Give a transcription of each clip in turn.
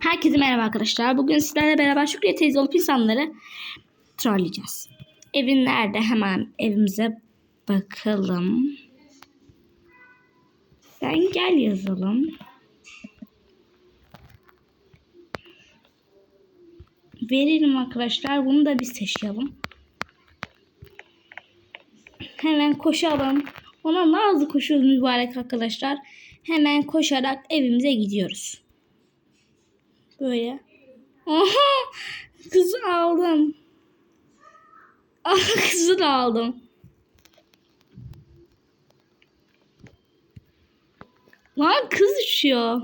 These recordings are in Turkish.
Herkese merhaba arkadaşlar. Bugün sizlerle beraber Şükriye teyze olup insanları trolleyeceğiz. Evin nerede? Hemen evimize bakalım. Sen gel yazalım. Verelim arkadaşlar. Bunu da biz taşıyalım. Hemen koşalım. Ona nazlı koşuyoruz mübarek arkadaşlar. Hemen koşarak evimize gidiyoruz. Böyle. Aha! Kızı aldım. Ah kızı da aldım. Lan kız uçuyor.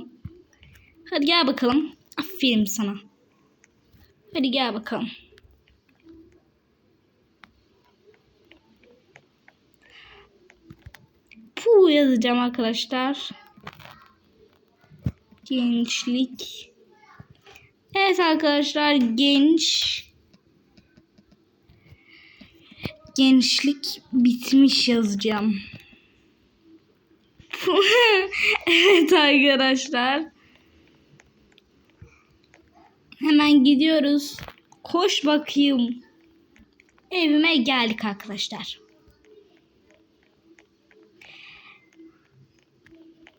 Hadi gel bakalım. Aferin sana. Hadi gel bakalım. Pu yazacağım arkadaşlar. Gençlik. Evet arkadaşlar genç gençlik bitmiş yazacağım. evet arkadaşlar. Hemen gidiyoruz. Koş bakayım. Evime geldik arkadaşlar.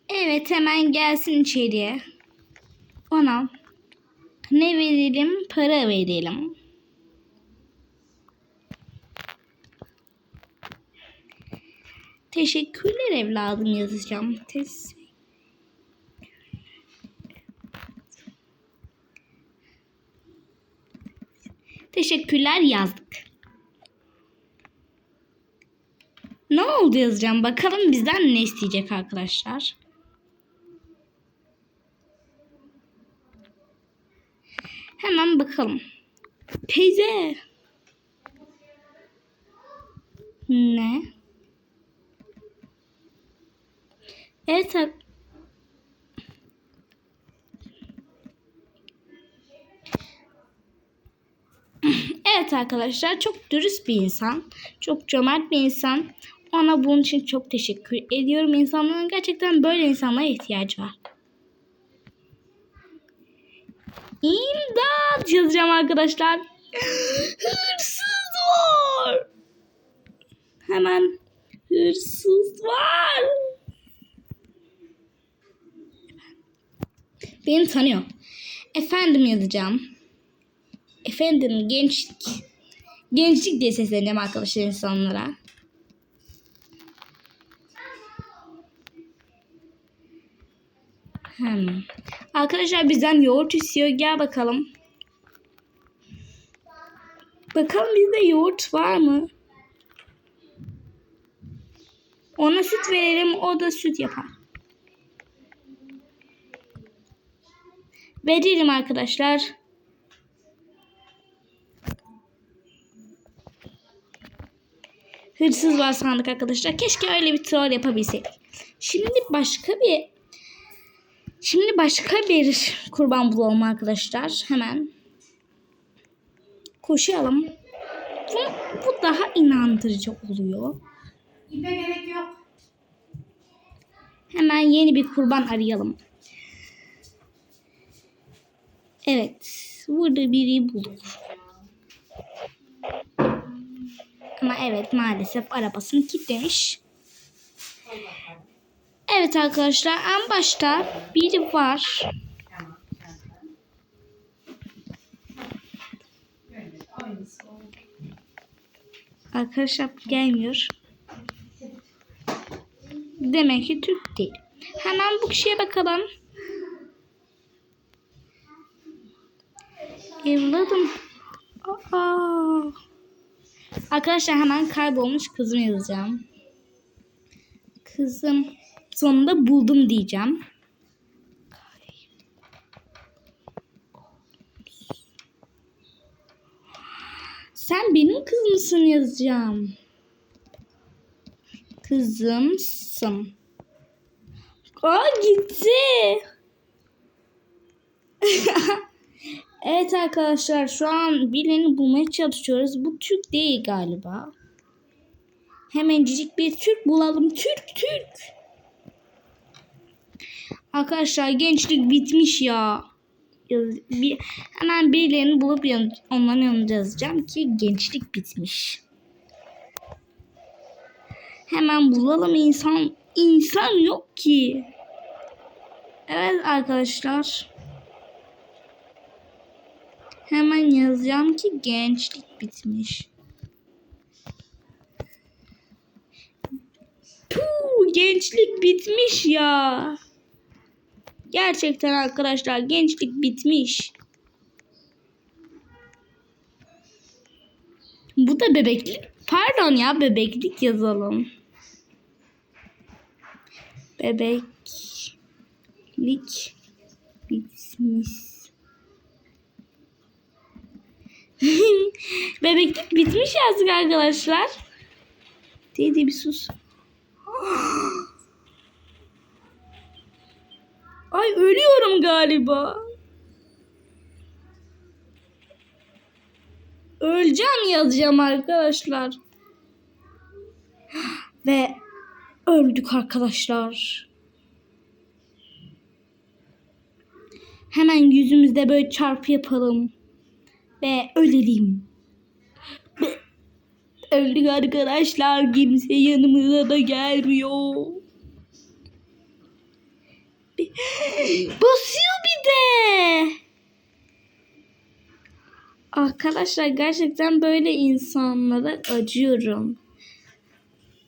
Evet hemen gelsin içeriye. Ona ne verelim? Para verelim. Teşekkürler evladım yazacağım. Teşekkürler yazdık. Ne oldu yazacağım? Bakalım bizden ne isteyecek arkadaşlar. Hemen bakalım. Teyze. Ne? Evet. Evet arkadaşlar çok dürüst bir insan. Çok cömert bir insan. Ona bunun için çok teşekkür ediyorum. İnsanların gerçekten böyle insanlara ihtiyacı var. İmdat yazacağım arkadaşlar. Hırsız var. Hemen hırsız var. Beni tanıyor. Efendim yazacağım. Efendim gençlik. Gençlik diye sesleneceğim arkadaşlar insanlara. Hmm. Arkadaşlar bizden yoğurt istiyor. Gel bakalım. Bakalım bizde yoğurt var mı? Ona süt verelim. O da süt yapar. Verelim arkadaşlar. Hırsız var sandık arkadaşlar. Keşke öyle bir troll yapabilseydik. Şimdi başka bir Şimdi başka bir kurban bulalım arkadaşlar. Hemen. Koşalım. Bu, bu daha inandırıcı oluyor. İpe gerek yok. Hemen yeni bir kurban arayalım. Evet. Burada biri bulduk. Ama evet maalesef arabasını kilitlemiş. Evet arkadaşlar en başta biri var. Arkadaşlar gelmiyor. Demek ki Türk değil. Hemen bu kişiye bakalım. Evladım. Aa. Arkadaşlar hemen kaybolmuş kızımı yazacağım. Kızım sonunda buldum diyeceğim. Sen benim kızımsın yazacağım. Kızımsın. Aa gitti. evet arkadaşlar şu an birini bulmaya çalışıyoruz. Bu Türk değil galiba. Hemencik bir Türk bulalım. Türk Türk. Arkadaşlar gençlik bitmiş ya. bir, hemen birilerini bulup yan, onların yanında yazacağım ki gençlik bitmiş. Hemen bulalım insan. insan yok ki. Evet arkadaşlar. Hemen yazacağım ki gençlik bitmiş. Puh, gençlik bitmiş ya. Gerçekten arkadaşlar gençlik bitmiş. Bu da bebeklik. Pardon ya bebeklik yazalım. Bebeklik bitmiş. bebeklik bitmiş yazdık arkadaşlar. Dedi bir sus. Ay ölüyorum galiba. Öleceğim yazacağım arkadaşlar. Ve öldük arkadaşlar. Hemen yüzümüzde böyle çarpı yapalım. Ve ölelim. Öldük arkadaşlar. Kimse yanımıza da gelmiyor. Basıyor bir de. Arkadaşlar gerçekten böyle insanlara acıyorum.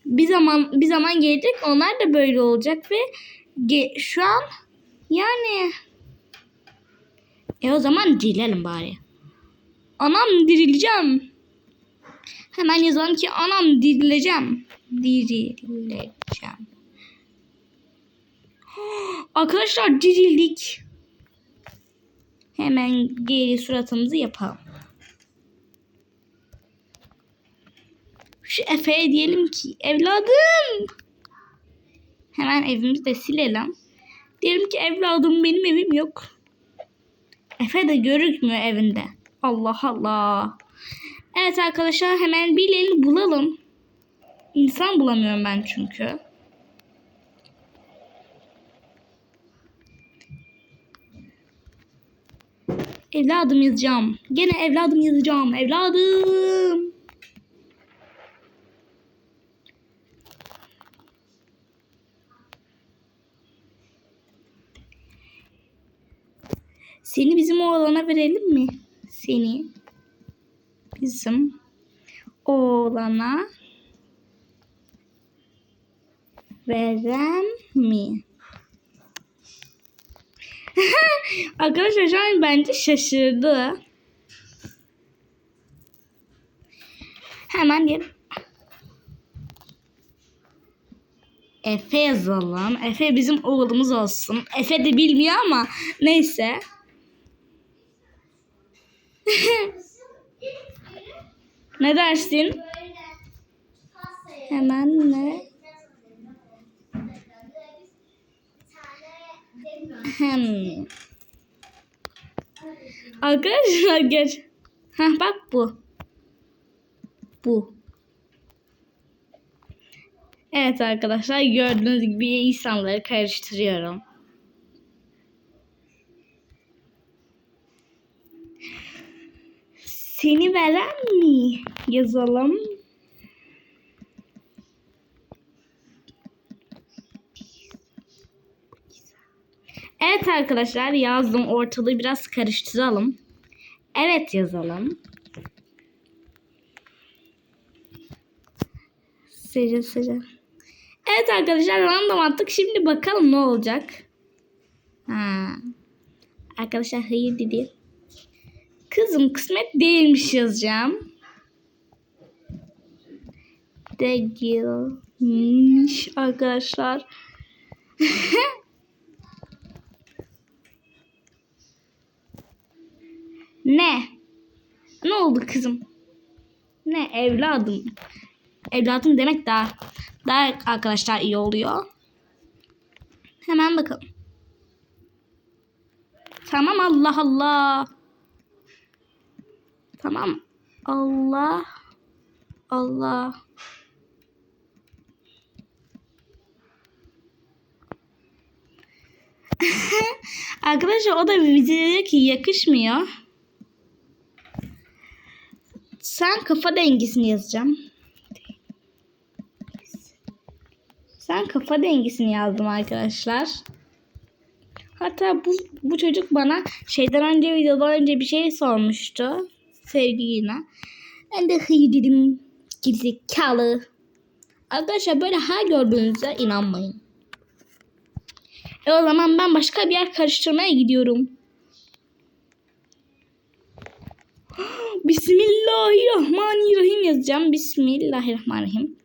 Bir zaman bir zaman gelecek onlar da böyle olacak ve şu an yani e o zaman dilelim bari. Anam dirileceğim. Hemen yazalım ki anam dirileceğim. Dirileceğim. Arkadaşlar dirildik. Hemen geri suratımızı yapalım. Şu Efe'ye diyelim ki evladım. Hemen evimizi de silelim. Diyelim ki evladım benim evim yok. Efe de görükmüyor evinde. Allah Allah. Evet arkadaşlar hemen birilerini bulalım. İnsan bulamıyorum ben çünkü. Evladım yazacağım. Gene evladım yazacağım. Evladım. Seni bizim oğlana verelim mi? Seni bizim oğlana verem mi? Arkadaşlar şu an bence şaşırdı. Hemen diyelim. Efe yazalım. Efe bizim oğlumuz olsun. Efe de bilmiyor ama neyse. ne dersin? Hemen ne? Arkadaşlar geç. Ha bak bu. Bu. Evet arkadaşlar gördüğünüz gibi insanları karıştırıyorum. Seni veren mi? Yazalım. Evet arkadaşlar yazdım. Ortalığı biraz karıştıralım. Evet yazalım. Sıra sıra. Evet arkadaşlar random attık. Şimdi bakalım ne olacak. Ha. Arkadaşlar hayır dedi. Kızım kısmet değilmiş yazacağım. Değilmiş arkadaşlar. ne? Ne oldu kızım? Ne evladım? Evladım demek daha daha arkadaşlar iyi oluyor. Hemen bakalım. Tamam Allah Allah. Tamam. Allah. Allah. Arkadaşlar o da bize dedi ki yakışmıyor. Sen kafa dengesini yazacağım. Sen kafa dengesini yazdım arkadaşlar. Hatta bu, bu çocuk bana şeyden önce videodan önce bir şey sormuştu. Sevgiline. Ben de hayır dedim. Gerizekalı. Arkadaşlar böyle her gördüğünüzde inanmayın. E o zaman ben başka bir yer karıştırmaya gidiyorum. Bismillahirrahmanirrahim yazacağım. Bismillahirrahmanirrahim.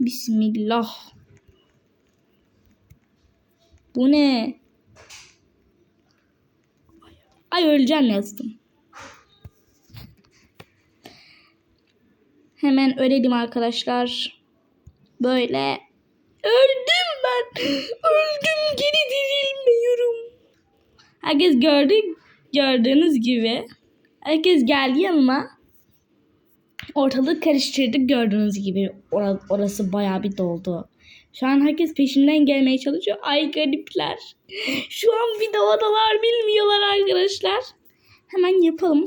Bismillah. Bu ne? Ay öleceğim yazdım. Hemen ölelim arkadaşlar. Böyle. Öldüm ben. Öldüm geri dirilmiyorum. Herkes gördü. Gördüğünüz gibi. Herkes geldi yanıma. Ortalığı karıştırdık gördüğünüz gibi. Or- orası bayağı bir doldu. Şu an herkes peşimden gelmeye çalışıyor. Ay garipler. Şu an videodalar bilmiyorlar arkadaşlar. Hemen yapalım.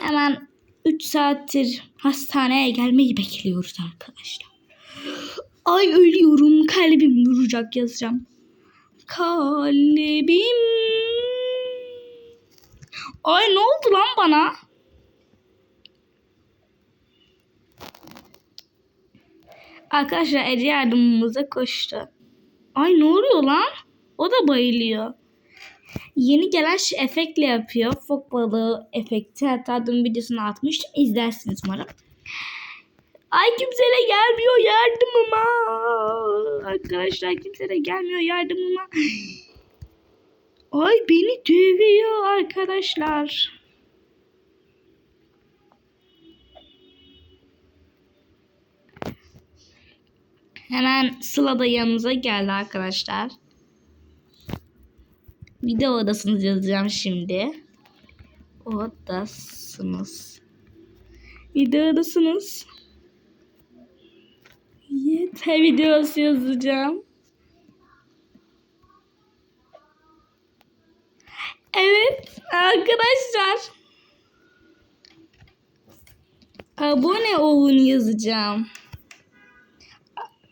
Hemen 3 saattir hastaneye gelmeyi bekliyoruz arkadaşlar. Ay ölüyorum. Kalbim duracak yazacağım. Kalbim. Ay ne oldu lan bana? Arkadaşlar Ece yardımımıza koştu. Ay ne oluyor lan? O da bayılıyor. Yeni gelen şu efektle yapıyor. Fok balığı efekti. Hatta dün videosunu atmıştım. İzlersiniz umarım. Ay kimse de gelmiyor yardımıma. Arkadaşlar kimse de gelmiyor yardımıma. Ay beni dövüyor arkadaşlar. Hemen Sıla da yanımıza geldi arkadaşlar. Video odasınız yazacağım şimdi. Odasınız. Video odasınız. Yeter videosu yazacağım. Evet arkadaşlar. Abone olun yazacağım.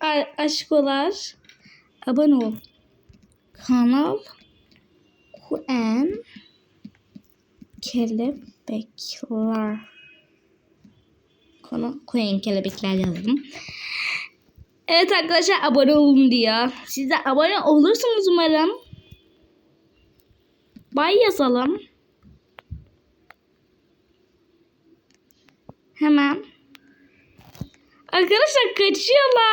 A- aşkolar. Abone ol. Kanal Kuen Kelebekler. Konu Kuen Kelebekler yazdım. Evet arkadaşlar abone olun diyor. Siz de abone olursunuz umarım. Bay yazalım. Hemen. Arkadaşlar kaçıyorlar.